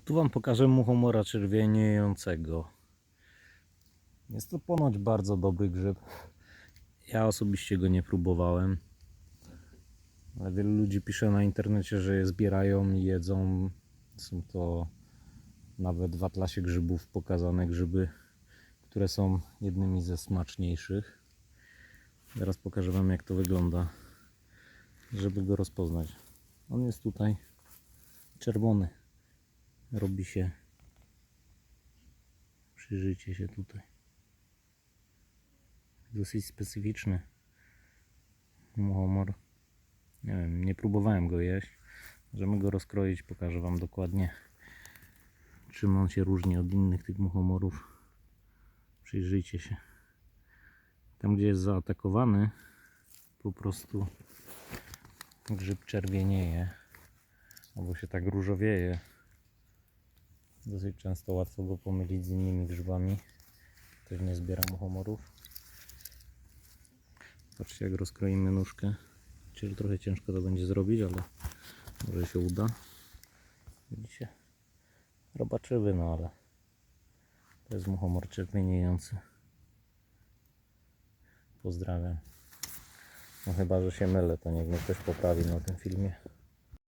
Tu Wam pokażę muchomora czerwieniejącego. Jest to ponoć bardzo dobry grzyb. Ja osobiście go nie próbowałem. Ale wielu ludzi pisze na internecie, że je zbierają i jedzą. Są to nawet w atlasie grzybów pokazane grzyby, które są jednymi ze smaczniejszych. Teraz pokażę Wam jak to wygląda, żeby go rozpoznać. On jest tutaj czerwony. Robi się. Przyjrzyjcie się tutaj. Dosyć specyficzny muchomor. Nie wiem, nie próbowałem go jeść. Możemy go rozkroić, pokażę Wam dokładnie czym on się różni od innych tych muchomorów. Przyjrzyjcie się. Tam gdzie jest zaatakowany po prostu grzyb czerwienieje albo się tak różowieje. Dosyć często łatwo go pomylić z innymi grzybami. Też nie zbiera muchomorów. Patrzcie jak rozkroimy nóżkę. Myślę, trochę ciężko to będzie zrobić, ale może się uda. Widzicie? Robaczywy, no ale to jest muchomor czerwieniejący. Pozdrawiam. No chyba, że się mylę, to niech mnie ktoś poprawi na tym filmie.